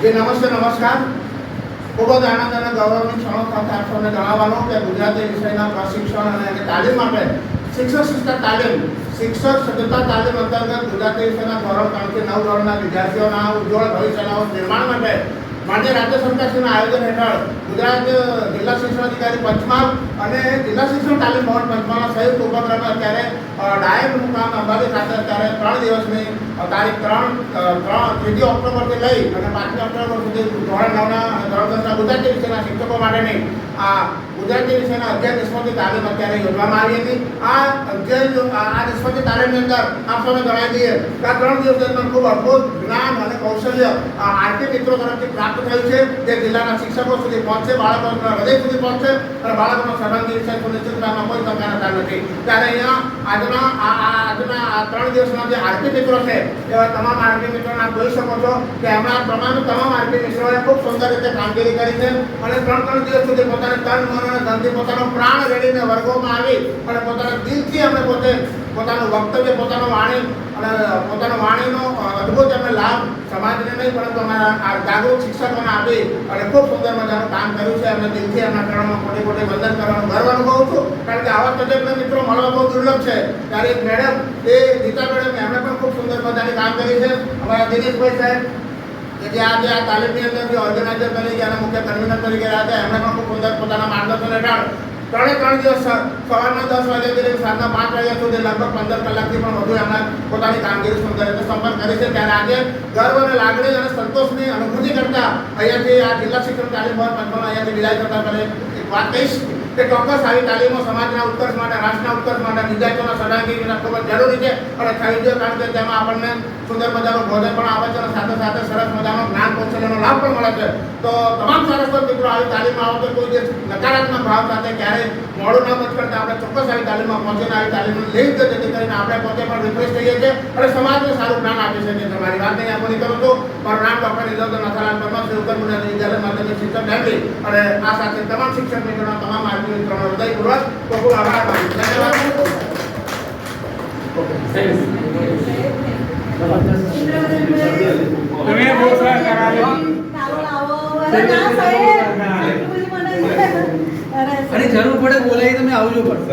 જે નમસ્તે નમસ્કાર ખૂબ જ આનંદ અને ગૌરવની ક્ષણો સાથે આપ સૌને જણાવવાનો કે ગુજરાતી વિષયના પ્રશિક્ષણ અને એની તાલીમ માટે શિક્ષક શિક્ષક તાલીમ શિક્ષક સજ્જતા તાલીમ અંતર્ગત ગુજરાતી વિષયના ધોરણ ત્રણથી નવ ધોરણના વિદ્યાર્થીઓના ઉજ્જવળ ભવિષ્યના નિર્માણ માટે માન્ય રાજ્ય સરકારશ્રીના આયોજન હેઠળ ગુજરાત જિલ્લા શિક્ષણ અધિકારી પંચમહાલ અને જિલ્લા શિક્ષણ તાલીમ ભવન પંચમહાલના સંયુક્ત ઉપક્રમે અત્યારે ડાયટ મુકામ અંબાજી ખાતે અત્યારે ત્રણ દિવસની તારીખ ત્રણ ત્રણ, ત્રીજી ઓક્ટોબરથી લઈ અને પાંચમી ઓક્ટોબર સુધી ધોરણ નવના અને ધોરણ દસના ગુજરાતી વિષયના શિક્ષકો માટેની આ ગુજરાતી વિષયના અગિયાર નિષ્પતિ તાલીમ અત્યારે યોજવામાં આવી હતી. આ અગિયાર આ આ તાલીમની અંદર આપ સૌને જણાવી દઈએ કે આ ત્રણ દિવસ દરમિયાન ખૂબ અદભુત જ્ઞાન કૌશલ્ય આ આરતી મિત્રો તરફથી પ્રાપ્ત થયું છે. તે જિલ્લાના શિક્ષકો સુધી પહોંચશે બાળકોના હૃદય સુધી પહોંચશે અને બાળકોનો સર્વાંગી વિષય સુનિશ્ચિત કોઈ શંકા નથી. ત્યારે અહીંયા આજના, આ આજના ત્રણ દિવસના જે આરતી મિત્રો છે, એવા તમામ આરતી મિત્રોને આપ જોઈ શકો છો કે એમના પ્રમાણે તમામ આરતી મિત્રોએ ખૂબ સુંદર રીતે કામગીરી કરી છે અને ત્રણ ત્રણ દિવસ સુધી પોતાને તન, મન અને ધનથી પોતાનો પ્રાણ રેડીને વર્ગોમાં આવી અને પોતાના દિલથી અમે પોતે પોતાનું વક્તવ્ય, પોતાનું વાણી અને પોતાનો વાણીનો અદભુત અમે લાભ સમાજને નહીં, પરંતુ અમારા જાગૃત શિક્ષકોને આપી અને ખૂબ સુંદર મજાનું કામ કર્યું છે. અને દિલથી એમના ચરણમાં મોટી મોટી વંદન કરવાનું ગર્વ અનુભવું છું, કારણ કે આવા તજજ્ઞ મિત્રો મળવા બહુ દુર્લભ છે. ત્યારે એક મેડમ, એ ગીતા મેડમ એમણે પણ ખૂબ સુંદર મજાની કામ કરી છે. અમારા દિનેશભાઈ સાહેબ, કે જે આજે આ તાલીમની અંદર જે ઓર્ગેનાઇઝર તરીકે અને મુખ્ય કન્વીનર તરીકે રહ્યા હતા એમણે પણ ખૂબ સુંદર પોતાના માર્ગદર્શન હેઠળ ત્રણે ત્રણ દિવસ સવારના દસ વાગ્યાથી સુધી સાંજના પાંચ વાગ્યા સુધી, લગભગ પંદર કલાકથી પણ વધુ એમના પોતાની કામગીરી સુંદર સંપર્ક કરે છે ત્યારે આજે ગર્વ અને લાગણી અને સંતોષની અનુભૂતિ કરતા અહીંયાથી આ જિલ્લા શિક્ષણ તાલીમ ભવન પંચમાં અહીંયાથી વિદાય કરતા કરે એક- વાત કહીશ કે ચોક્કસ આવી તાલીમો સમાજના ઉત્કર્ષ માટે, રાષ્ટ્રના ઉત્કર્ષ માટે, વિદ્યાર્થીઓના સદાંગી વિના ખૂબ જ જરૂરી છે. અને થઈ કારણ કે તેમાં આપણને સુંદર મજાનું ભોજન પણ આવે છે અને સાથે સાથે સરસ મજાનો કૌશલ્યનો લાભ પણ મળે છે તો તમામ સરસ મિત્રો આવી તાલીમમાં આવતો કોઈ જે નકારાત્મક ભાવ સાથે ક્યારેય મોડું ન મત કરતા આપણે ચોક્કસ આવી તાલીમમાં પહોંચીને આવી તાલીમનું લેવી જોઈએ જેથી કરીને આપણે પોતે પણ રિફ્રેશ થઈએ છીએ અને સમાજને સારું જ્ઞાન આપી શકીએ તમારી મારી વાત નહીં આપણી કરું છું મારું નામ ડૉક્ટર નિરંજન નથારામ પરમાર શ્રી ઉત્તર વિદ્યાલય માધ્યમિક શિક્ષક ફેમિલી અને આ સાથે તમામ શિક્ષક મિત્રોના તમામ આર્મી મિત્રોનો હૃદયપૂર્વક ખૂબ ખૂબ આભાર માનું ધન્યવાદ તમે બહુ અને જરૂર પડે બોલાવી તમે આવજો પણ.